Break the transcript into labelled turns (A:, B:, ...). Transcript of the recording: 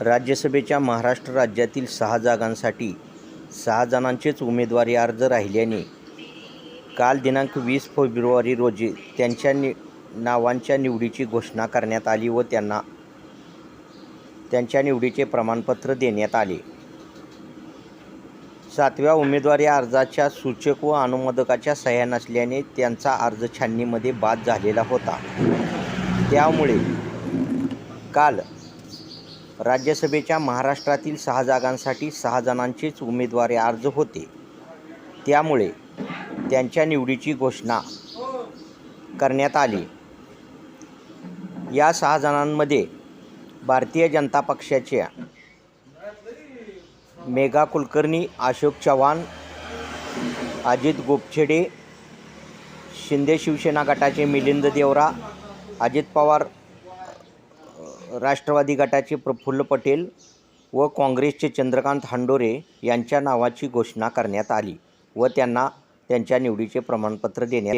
A: राज्यसभेच्या महाराष्ट्र राज्यातील सहा जागांसाठी सहा जणांचेच उमेदवारी अर्ज राहिल्याने काल दिनांक वीस फेब्रुवारी रोजी त्यांच्या नि नावांच्या निवडीची घोषणा करण्यात आली व त्यांना त्यांच्या निवडीचे प्रमाणपत्र देण्यात आले. सातव्या उमेदवारी अर्जाच्या सूचक व अनुमोदकाच्या सह्या नसल्याने त्यांचा अर्ज छाननीमध्ये बाद झालेला होता. त्यामुळे काल राज्यसभेच्या महाराष्ट्रातील सहा जागांसाठी सहा जणांचेच उमेदवारी अर्ज होते. त्यामुळे त्यांच्या निवडीची घोषणा करण्यात आली. या सहा जणांमध्ये भारतीय जनता पक्षाच्या मेघा कुलकर्णी अशोक चव्हाण अजित गोपछेडे शिंदे शिवसेना गटाचे मिलिंद देवरा अजित पवार राष्ट्रवादी गटाचे प्रफुल्ल पटेल व काँग्रेसचे चंद्रकांत हांडोरे यांच्या नावाची घोषणा करण्यात आली व त्यांना त्यांच्या निवडीचे प्रमाणपत्र देण्यात